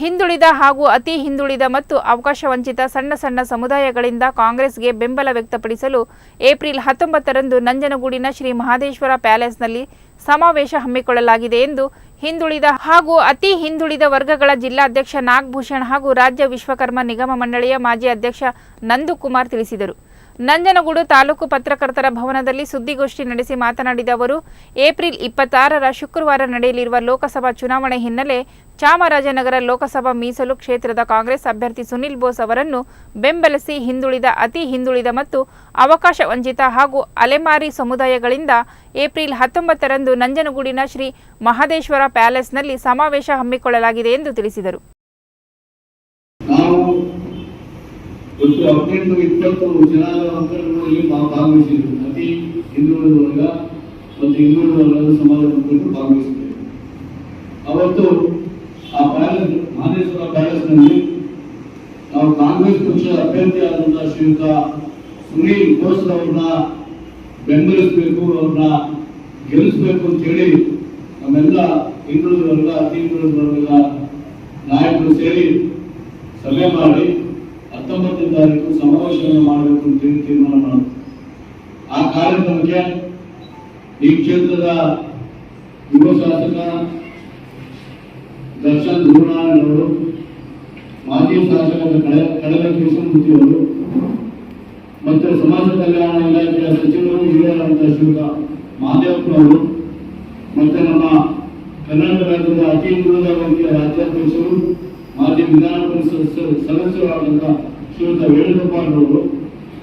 ಹಿಂದುಳಿದ ಹಾಗೂ ಅತಿ ಹಿಂದುಳಿದ ಮತ್ತು ಅವಕಾಶ ವಂಚಿತ ಸಣ್ಣ ಸಣ್ಣ ಸಮುದಾಯಗಳಿಂದ ಕಾಂಗ್ರೆಸ್ಗೆ ಬೆಂಬಲ ವ್ಯಕ್ತಪಡಿಸಲು ಏಪ್ರಿಲ್ ಹತ್ತೊಂಬತ್ತರಂದು ನಂಜನಗೂಡಿನ ಶ್ರೀ ಮಹದೇಶ್ವರ ಪ್ಯಾಲೇಸ್ನಲ್ಲಿ ಸಮಾವೇಶ ಹಮ್ಮಿಕೊಳ್ಳಲಾಗಿದೆ ಎಂದು ಹಿಂದುಳಿದ ಹಾಗೂ ಅತಿ ಹಿಂದುಳಿದ ವರ್ಗಗಳ ಜಿಲ್ಲಾಧ್ಯಕ್ಷ ನಾಗಭೂಷಣ್ ಹಾಗೂ ರಾಜ್ಯ ವಿಶ್ವಕರ್ಮ ನಿಗಮ ಮಂಡಳಿಯ ಮಾಜಿ ಅಧ್ಯಕ್ಷ ನಂದಕುಮಾರ್ ತಿಳಿಸಿದರು. ನಂಜನಗೂಡು ತಾಲೂಕು ಪತ್ರಕರ್ತರ ಭವನದಲ್ಲಿ ಸುದ್ದಿಗೋಷ್ಠಿ ನಡೆಸಿ ಮಾತನಾಡಿದ ಅವರು, ಏಪ್ರಿಲ್ ಇಪ್ಪತ್ತಾರರ ಶುಕ್ರವಾರ ನಡೆಯಲಿರುವ ಲೋಕಸಭಾ ಚುನಾವಣೆ ಹಿನ್ನೆಲೆ ಚಾಮರಾಜನಗರ ಲೋಕಸಭಾ ಮೀಸಲು ಕ್ಷೇತ್ರದ ಕಾಂಗ್ರೆಸ್ ಅಭ್ಯರ್ಥಿ ಸುನಿಲ್ ಬೋಸ್ ಅವರನ್ನು ಬೆಂಬಲಿಸಿ ಹಿಂದುಳಿದ, ಅತಿ ಹಿಂದುಳಿದ ಮತ್ತು ಅವಕಾಶ ವಂಚಿತ ಹಾಗೂ ಅಲೆಮಾರಿ ಸಮುದಾಯಗಳಿಂದ ಏಪ್ರಿಲ್ ಹತ್ತೊಂಬತ್ತರಂದು ನಂಜನಗೂಡಿನ ಶ್ರೀ ಮಹದೇಶ್ವರ ಪ್ಯಾಲೇಸ್ನಲ್ಲಿ ಸಮಾವೇಶ ಹಮ್ಮಿಕೊಳ್ಳಲಾಗಿದೆ ಎಂದು ತಿಳಿಸಿದರು. ಇವತ್ತು ಹದಿನೆಂಟು, ಇಪ್ಪತ್ತು ಜನ ಅಂತರಗಳಲ್ಲಿ ನಾವು ಭಾಗವಹಿಸಿದ್ವಿ ಅತಿ ಹಿಂದುಳಿದ ವರ್ಗ ಮತ್ತು ಹಿಂದುಳಿದ ವರ್ಗದ ಸಮಾಜದ ಭಾಗವಹಿಸಿದ್ದೇವೆ ಅವತ್ತು ಆ ಪ್ಯಾಲೇಸ್, ಮಹದೇಶ್ವರ ಪ್ಯಾಲೇಸ್ನಲ್ಲಿ ನಾವು ಕಾಂಗ್ರೆಸ್ ಪಕ್ಷದ ಅಭ್ಯರ್ಥಿಯಾದಂತಹ ಶ್ರೀಯುತ ಸುನೀಲ್ ಘೋಷ್ ಅವ್ರನ್ನ ಬೆಂಬಲಿಸಬೇಕು, ಅವ್ರನ್ನ ಗೆಲ್ಲಿಸಬೇಕು ಅಂತ ಹೇಳಿ ನಮ್ಮೆಲ್ಲ ಹಿಂದುಳಿದ ವರ್ಗ ಅತಿ ಹಿಂದುಳಿದ ವರ್ಗದ ನಾಯಕರು ಸೇರಿ ಸಭೆ ಮಾಡಿ ಹತ್ತೊಂಬತ್ತನೇ ತಾರೀಕು ಸಮಾವೇಶವನ್ನು ಮಾಡಬೇಕು ಅಂತ ಹೇಳಿ ತೀರ್ಮಾನ ಮಾಡಿದ್ರು. ಆ ಕಾರ್ಯಕ್ರಮಕ್ಕೆ ಈ ಕ್ಷೇತ್ರದ ಯುವ ಶಾಸಕ ದರ್ಶನ್ ಧೂರ್ನಾಳ್ ಮಾಜಿ ಶಾಸಕರ ಕಡಲ ಕೃಷ್ಣಮೂರ್ತಿ ಅವರು, ಮತ್ತು ಸಮಾಜ ಕಲ್ಯಾಣ ಇಲಾಖೆಯ ಸಚಿವರು ಹಿರಿಯರಾದಂತಹ ಶಿವಕ ಮಾದೇವಪ್ಪನವರು ಮತ್ತು ನಮ್ಮ ಕರ್ನಾಟಕ ರಾಜ್ಯದ ಅತಿ ವರ್ಗೀಯ ರಾಜ್ಯಾಧ್ಯಕ್ಷರು ಮಾಜಿ ವಿಧಾನ ಪರಿಷತ್ ಸದಸ್ಯರಾದಂತಹ ಶ್ರೀಯುತ ವೇಣುಗೋಪಾಲ್ ಅವರು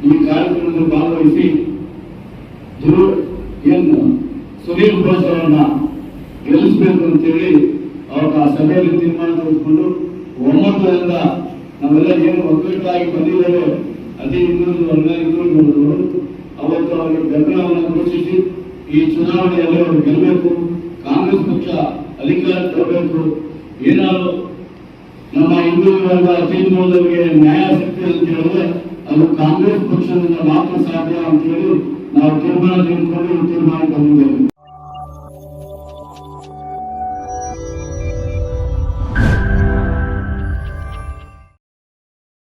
ಈ ಕಾರ್ಯಕ್ರಮದಲ್ಲಿ ಭಾಗವಹಿಸಿ ಏನು ಸುನೀಲ್ ಬೋಸ್ ಅವರನ್ನ ಗೆಲ್ಲಿಸಬೇಕು ಅಂತೇಳಿ ಅವರ ಆ ಸಭೆಯಲ್ಲಿ ತೀರ್ಮಾನ ತೆಗೆದುಕೊಂಡು ಒಮ್ಮತದಿಂದ ನಾವೆಲ್ಲ ಏನು ಒಗ್ಗಟ್ಟಾಗಿ ಬಂದಿದ್ದೇವೆ ಅದೇ ಹಿಂದುಳಿದ ವರ್ಗ ಅವತ್ತು ಅವರಿಗೆ ಬೆಂಬಲವನ್ನು ಘೋಷಿಸಿ ಈ ಚುನಾವಣೆಯಲ್ಲಿ ಅವರು ಗೆಲ್ಲಬೇಕು. ಕಾಂಗ್ರೆಸ್ ಪಕ್ಷ ಅಧಿಕಾರಕ್ಕೆ ತರಬೇಕು ಏನಾದ್ರು ನಮ್ಮ ಹಿಂದೂ ವರ್ಗ ಹಿಂದುಳಿದವರಿಗೆ ನ್ಯಾಯ ಸಿಗ್ತದೆ ಅಂತ ಹೇಳಿದ್ರೆ ಅದು ಕಾಂಗ್ರೆಸ್ ಪಕ್ಷದಿಂದ ಮಾತ್ರ ಸಾಧ್ಯ ಅಂತ ಹೇಳಿ ನಾವು ತೀರ್ಮಾನ ತೆಗೆದುಕೊಂಡು ತೀರ್ಮಾನ ಬಂದಿದ್ದೇವೆ.